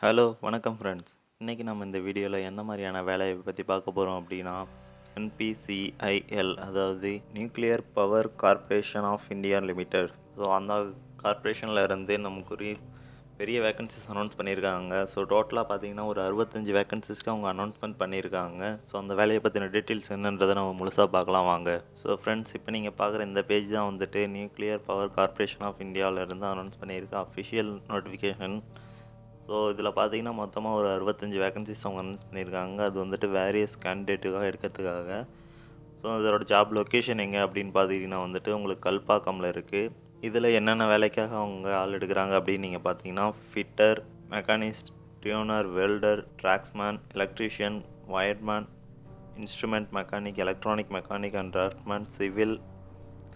Hello வணக்கம் friends இன்றைக்கி நம்ம இந்த வீடியோவில் என்ன மாதிரியான வேலையை பற்றி பார்க்க போகிறோம் அப்படின்னா என்பிசிஐஎல் அதாவது nuclear power corporation of India limited so அந்த கார்ப்பரேஷனில் இருந்து நமக்கு ஒரு பெரிய வேகன்சிஸ் அனௌன்ஸ் பண்ணியிருக்காங்க. ஸோ டோட்டலாக பார்த்தீங்கன்னா ஒரு அறுபத்தஞ்சு வேகன்சிஸ்க்கு அவங்க அனௌன்ஸ்மெண்ட் பண்ணியிருக்காங்க. ஸோ அந்த வேலையை பற்றின டீட்டெயில்ஸ் என்னன்றதை நம்ம முழுசாக பார்க்கலாம் வாங்க. ஸோ ஃப்ரெண்ட்ஸ் இப்போ நீங்கள் பார்க்குற இந்த பேஜ் தான் வந்துட்டு நியூக்ளியர் பவர் கார்ப்பரேஷன் ஆஃப் இந்தியாவிலேருந்து அனௌன்ஸ் பண்ணியிருக்க. அஃபிஷியல் நோட்டிஃபிகேஷன் ஸோ இதில் பார்த்தீங்கன்னா மொத்தமாக ஒரு அறுபத்தஞ்சு வேகன்சிஸ் அவங்க அனௌன்ஸ் பண்ணியிருக்காங்க அது வந்துட்டு வேரியஸ் கேண்டிடேட்டுக்காக எடுக்கிறதுக்காக. ஸோ இதோட ஜாப் லொக்கேஷன் எங்கே அப்படின்னு பார்த்தீங்கன்னா வந்துட்டு உங்களுக்கு கல்பாக்கமில் இருக்குது இதில் என்னென்ன வேலைக்காக அவங்க ஆள் எடுக்கிறாங்க அப்படின்னு நீங்கள் பார்த்தீங்கன்னா fitter machinist turner welder tracksman electrician wireman instrument mechanic electronic mechanic and draftsman civil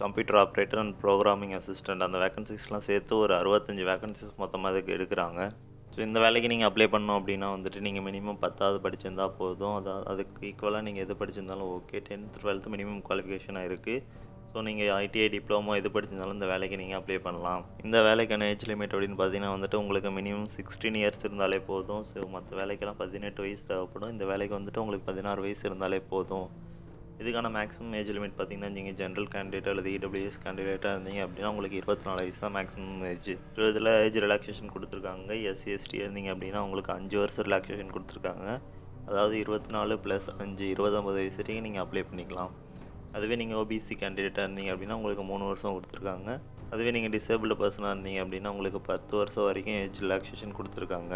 computer operator and programming assistant அந்த வேகன்சிஸ்லாம் சேர்த்து ஒரு அறுபத்தஞ்சு வேகன்சிஸ் மொத்தமாக அதுக்கு எடுக்கிறாங்க. ஸோ இந்த வேலைக்கு நீங்கள் அப்ளை பண்ணோம் அப்படின்னா வந்துட்டு நீங்கள் மினிமம் பத்தாவது படிச்சிருந்தா போதும். அது அதுக்கு ஈக்குவலாக நீங்கள் எது படிச்சிருந்தாலும் ஓகே டென்த் டுவெல்த்து மினிமம் குவாலிஃபிகேஷனாக இருக்குது ஸோ நீங்கள் ஐடிஐ டிப்ளமோ எது படிச்சிருந்தாலும் இந்த வேலைக்கு நீங்கள் அப்ளை பண்ணலாம். இந்த வேலைக்கான ஏஜ் லிமிட் அப்படின்னு பார்த்தீங்கன்னா வந்துட்டு உங்களுக்கு மினிமம் சிக்ஸ்டீன் இயர்ஸ் இருந்தாலே போதும். ஸோ மற்ற வேலைக்கெல்லாம் பதினெட்டு வயசு தேவைப்படும். இந்த வேலைக்கு வந்துட்டு உங்களுக்கு பதினாறு வயசு இருந்தாலே போதும். இதுக்கான மேக்ஸிமம் ஏஜ் லிமிட் பார்த்தீங்கன்னா நீங்கள் ஜென்ரல் கேண்டிடேட் அல்லது இடபிள்யூஎஸ் கேண்டிடேட்டாக இருந்தீங்க அப்படின்னா உங்களுக்கு இருபத்தி நாலு வயசு தான் மேக்ஸிமம் ஏஜ் ஸோ இதில் ஏஜ் ரிலாக்ஸேஷன் கொடுத்துருக்காங்க. எஸ்சி எஸ்டி இருந்தீங்க அப்படின்னா உங்களுக்கு அஞ்சு வருஷம் ரிலாக்ஸேஷன் கொடுத்துருக்காங்க. அதாவது இருபத்தி நாலு ப்ளஸ் அஞ்சு இருபத்தொம்பது வயசு வரைக்கும் நீங்கள் அப்ளை பண்ணிக்கலாம். அதுவே நீங்கள் ஓபிசி கேண்டிடேட்டாக இருந்தீங்க அப்படின்னா உங்களுக்கு மூணு வருஷம் கொடுத்துருக்காங்க. அதுவே நீங்கள் டிசேபிள் பர்சனாக இருந்தீங்க அப்படின்னா உங்களுக்கு பத்து வருஷம் வரைக்கும் ஏஜ் ரிலாக்ஸேஷன் கொடுத்துருக்காங்க.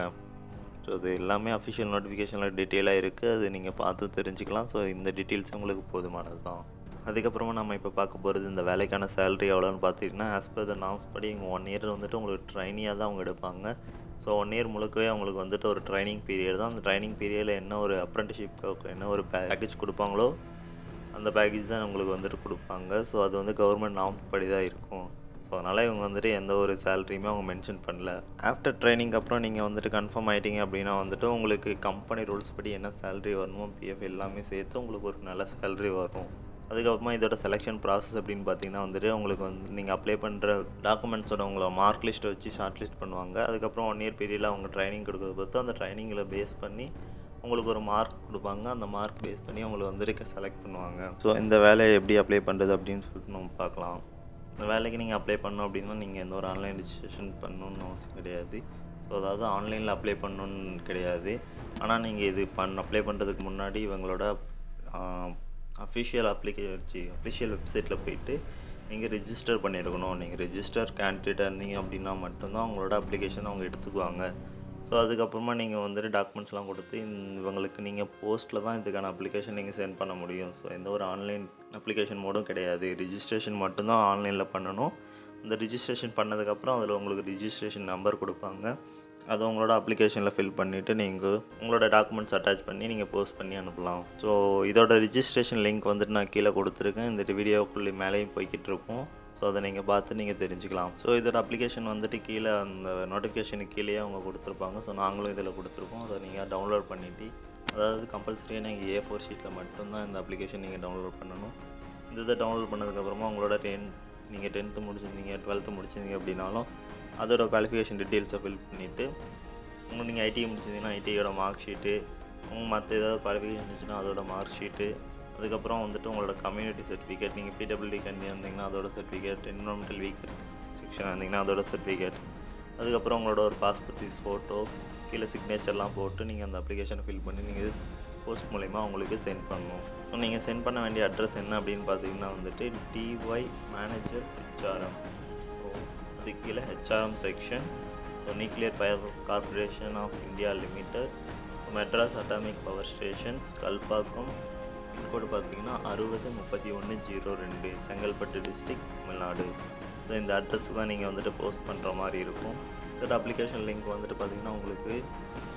ஸோ இது எல்லாமே அஃபிஷியல் நோட்டிஃபிகேஷனில் டீட்டெயிலாக இருக்குது அது நீங்கள் பார்த்து தெரிஞ்சுக்கலாம். ஸோ இந்த டீட்டெயில்ஸ் உங்களுக்கு போதுமானது தான் அதுக்கப்புறமா நம்ம இப்போ பார்க்க போகிறது இந்த வேலைக்கான சேலரி எவ்வளோன்னு பார்த்தீங்கன்னா ஆஸ் பர் த நாம்ஸ் படி இங்கே ஒன் இயர் வந்துட்டு உங்களுக்கு ட்ரைனியாக தான் அவங்க எடுப்பாங்க. ஸோ ஒன் இயர் முழுக்கவே அவங்களுக்கு வந்துட்டு ஒரு ட்ரைனிங் பீரியட் தான். அந்த ட்ரைனிங் பீரியடில் என்ன ஒரு அப்ரண்டிஷிப்க்கு என்ன ஒரு பேக்கேஜ் கொடுப்பாங்களோ அந்த பேக்கேஜ் தான் உங்களுக்கு வந்துட்டு கொடுப்பாங்க. ஸோ அது வந்து கவர்மெண்ட் நாம்ஸ் படி தான் இருக்கும். ஸோ அதனால் இவங்க வந்துட்டு எந்த ஒரு சேலரியுமே அவங்க மென்ஷன் பண்ணல. ஆஃப்டர் ட்ரைனிங் அப்புறம் நீங்கள் வந்துட்டு கன்ஃபார்ம் ஆகிட்டீங்க அப்படின்னா வந்துட்டு உங்களுக்கு கம்பெனி ரூல்ஸ் படி என்ன சேலரி வரணுமோ பிஎஃப் எல்லாமே சேர்த்து உங்களுக்கு ஒரு நல்ல சேலரி வரும். அதுக்கப்புறமா இதோட செலெக்ஷன் ப்ராசஸ் அப்படின்னு பார்த்தீங்கன்னா வந்துட்டு உங்களுக்கு வந்து நீங்கள் அப்ளை பண்ணுற டாக்குமெண்ட்ஸோட உங்களை மார்க் லிஸ்ட்டை வச்சு ஷார்ட் லிஸ்ட் பண்ணுவாங்க. அதுக்கப்புறம் ஒன் இயர் பீரியடில் அவங்க ட்ரைனிங் கொடுக்குறத பொறுத்து அந்த ட்ரைனிங்கில் பேஸ் பண்ணி உங்களுக்கு ஒரு மார்க் கொடுப்பாங்க. அந்த மார்க் பேஸ் பண்ணி உங்களை வந்துட்டு செலக்ட் பண்ணுவாங்க. ஸோ இந்த வேலையை எப்படி அப்ளை பண்ணுறது அப்படின்னு சொல்லிட்டு நம்ம பார்க்கலாம். இந்த வேலைக்கு நீங்கள் அப்ளை பண்ணோம் அப்படின்னா நீங்கள் எந்த ஒரு ஆன்லைன் ரிஜிஸ்ட்ரேஷன் பண்ணணுன்னு அவசியம் கிடையாது. ஸோ அதாவது ஆன்லைனில் அப்ளை பண்ணணுன்னு கிடையாது. ஆனால் நீங்கள் இது பண் அப்ளை பண்ணுறதுக்கு முன்னாடி இவங்களோட அஃபிஷியல் அப்ளிகேஷன் அஃபிஷியல் வெப்சைட்டில் போயிட்டு நீங்கள் ரிஜிஸ்டர் பண்ணியிருக்கணும் நீங்கள் ரிஜிஸ்டர் கேண்டிடேட்டாக இருந்தீங்க அப்படின்னா மட்டும்தான் உங்களோட அப்ளிகேஷன் அவங்க எடுத்துக்குவாங்க. ஸோ அதுக்கப்புறமா நீங்கள் வந்துட்டு டாக்குமெண்ட்ஸ்லாம் கொடுத்து இவங்களுக்கு நீங்கள் போஸ்ட்டில் தான் இதுக்கான அப்ளிகேஷன் நீங்கள் சென்ட் பண்ண முடியும். ஸோ எந்த ஒரு ஆன்லைன் அப்ளிகேஷன் மோடும் கிடையாது. ரிஜிஸ்ட்ரேஷன் மட்டும்தான் ஆன்லைனில் பண்ணணும். அந்த ரிஜிஸ்ட்ரேஷன் பண்ணதுக்கப்புறம் அதில் உங்களுக்கு ரிஜிஸ்ட்ரேஷன் நம்பர் கொடுப்பாங்க. அதை உங்களோட அப்ளிகேஷனில் ஃபில் பண்ணிவிட்டு நீங்கள் உங்களோட டாக்குமெண்ட்ஸ் அட்டாச் பண்ணி நீங்கள் போஸ்ட் பண்ணி அனுப்பலாம். ஸோ இதோட ரிஜிஸ்ட்ரேஷன் லிங்க் வந்துட்டு நான் கீழே கொடுத்துருக்கேன். இந்த வீடியோக்குள்ளே மேலேயும் போய்கிட்டு இருக்கும். ஸோ அதை நீங்கள் பார்த்து நீங்கள் தெரிஞ்சுக்கலாம். ஸோ இதோட அப்ளிகேஷன் வந்துட்டு கீழே அந்த நோட்டிஃபிகேஷனுக்கு கீழேயே அவங்க கொடுத்துருப்பாங்க. ஸோ நாங்களும் இதில் கொடுத்துருக்கோம். அதை நீங்கள் டவுன்லோட் பண்ணிவிட்டு அதாவது கம்பல்சரியாக நீங்கள் ஏ ஃபோர் ஷீட்டில் மட்டும்தான் இந்த அப்ளிகேஷன் நீங்கள் டவுன்லோட் பண்ணணும். இந்த இதை டவுன்லோட் பண்ணதுக்கப்புறமா உங்களோட டென் நீங்கள் டென்த்து முடிச்சிருந்தீங்க டுவெல்த்து முடிச்சிருந்தீங்க அப்படின்னாலும் அதோட குவாலிஃபிகேஷன் டீட்டெயில்ஸை ஃபில் பண்ணிவிட்டு உங்களுக்கு நீங்கள் ஐடிஐ முடிச்சிருந்தீங்கன்னா ஐடியோட மார்க் ஷீட்டு மற்ற ஏதாவது குவாலிஃபிகேஷன் இருந்துச்சுன்னா அதோட மார்க் ஷீட்டு அதுக்கப்புறம் வந்துட்டு உங்களோட கம்யூனிட்டி சர்டிஃபிகேட் நீங்கள் பிடபிள்யூடி கண்டி இருந்தீங்கன்னா அதோட சர்டிஃபிகேட் என்வரன்மெண்டல் வீக்கர் செக்ஷன் இருந்தீங்கன்னா அதோட சர்டிஃபிகேட் அதுக்கப்புறம் உங்களோட ஒரு பாஸ்போர்ட் சைஸ் ஃபோட்டோ கீழே சிக்னேச்சர்லாம் போட்டு நீங்கள் அந்த அப்ளிகேஷனை ஃபில் பண்ணி நீங்கள் போஸ்ட் மூலிமா உங்களுக்கு சென்ட் பண்ணணும். ஸோ நீங்கள் சென்ட் பண்ண வேண்டிய அட்ரஸ் என்ன அப்படின்னு பார்த்தீங்கன்னா வந்துட்டு டிஒய் மேனேஜர் ஹெச்ஆர்எம் ஸோ அதுக்கு கீழே HRM section so nuclear power corporation of India limited Madras atomic power stations Kalpakkam pincode பார்த்தீங்கன்னா அறுபது முப்பத்தி ஒன்று ஜீரோ ரெண்டு செங்கல்பட்டு டிஸ்ட்ரிக் தமிழ்நாடு. ஸோ இந்த அட்ரஸ் தான் நீங்கள் வந்துட்டு போஸ்ட் பண்ணுற மாதிரி இருக்கும். இதோட அப்ளிகேஷன் லிங்க் வந்துட்டு பார்த்தீங்கன்னா உங்களுக்கு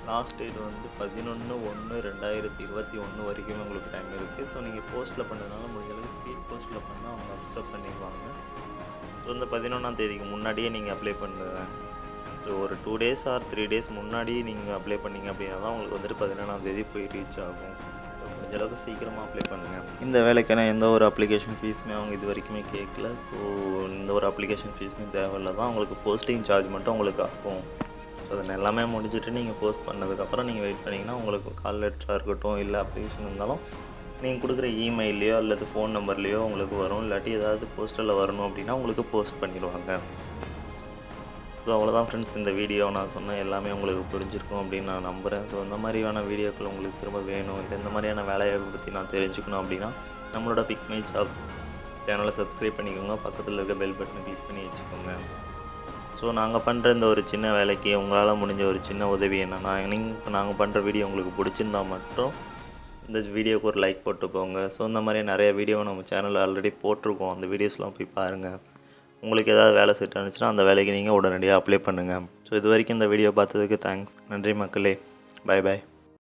லாஸ்ட் டேட் வந்து பதினொன்று ஒன்று ரெண்டாயிரத்தி இருபத்தி ஒன்று வரைக்கும் உங்களுக்கு டைம் இருக்குது ஸோ நீங்கள் போஸ்ட்டில் பண்ணதுனால முடிஞ்சளவுக்கு ஸ்பீட் போஸ்ட்டில் பண்ணால் அவங்க அக்செப்ட் பண்ணிடுவாங்க. ஸோ இந்த பதினொன்றாம் தேதிக்கு முன்னாடியே நீங்கள் அப்ளை பண்ணுங்க. ஸோ ஒரு two days or three days முன்னாடி நீங்கள் அப்ளை பண்ணிங்க அப்படின்னா தான் உங்களுக்கு வந்துட்டு பதினொன்றாம் தேதி போய் ரீச் ஆகும். முடிஞ்ச அளவுக்கு சீக்கிரமாக அப்ளை பண்ணுங்கள் இந்த வேலைக்கான எந்த ஒரு அப்ளிகேஷன் ஃபீஸுமே அவங்க இது வரைக்குமே கேட்கல ஸோ இந்த ஒரு அப்ளிகேஷன் ஃபீஸுமே தேவையில்ல தான் உங்களுக்கு போஸ்டிங் சார்ஜ் மட்டும் உங்களுக்கு ஆகும். ஸோ அதை எல்லாமே முடிச்சுட்டு நீங்கள் போஸ்ட் பண்ணதுக்கப்புறம் நீங்கள் வெயிட் பண்ணிங்கன்னா உங்களுக்கு கால் லெட்டராக இருக்கட்டும் இல்லை அப்ளிகேஷன் இருந்தாலும் நீங்கள் கொடுக்குற இமெயிலையோ அல்லது ஃபோன் நம்பர்லேயோ உங்களுக்கு வரும். இல்லாட்டி ஏதாவது போஸ்டரில் வரணும் அப்படின்னா உங்களுக்கு போஸ்ட் பண்ணிடுவாங்க. ஸோ அவ்வளோதான் ஃப்ரெண்ட்ஸ் இந்த வீடியோ நான் சொன்ன எல்லாமே உங்களுக்கு புரிஞ்சிருக்கும் அப்படின்னு நான் நம்புகிறேன் ஸோ இந்த மாதிரியான வீடியோக்கள் உங்களுக்கு திரும்ப வேணும். இல்லை இந்த மாதிரியான வேலையை பற்றி நான் தெரிஞ்சுக்கணும் அப்படின்னா நம்மளோட பிக் மை ஜாப் சேனலை சப்ஸ்கிரைப் பண்ணிக்கோங்க. பக்கத்தில் இருக்க பெல் பட்டனை கிளிக் பண்ணி வச்சுக்கோங்க. ஸோ நாங்கள் பண்ணுற இந்த ஒரு சின்ன வேலைக்கு உங்களால் முடிஞ்ச ஒரு சின்ன உதவி என்னென்னா நீங்கள் இப்போ நாங்கள் பண்ணுற வீடியோ உங்களுக்கு பிடிச்சிருந்தா மட்டும் இந்த வீடியோக்கு ஒரு லைக் போட்டு போங்க ஸோ இந்த மாதிரி நிறைய வீடியோ நம்ம சேனலில் ஆல்ரெடி போட்டிருக்கோம். அந்த வீடியோஸ்லாம் போய் பாருங்கள் உங்களுக்கு ஏதாவது வேலை செட் ஆனிச்சுன்னா அந்த வேலைக்கு நீங்கள் உடனடியாக அப்ளை பண்ணுங்கள் ஸோ இது வரைக்கும் இந்த வீடியோ பார்த்ததுக்கு தேங்க்ஸ் நன்றி மக்களே. Bye bye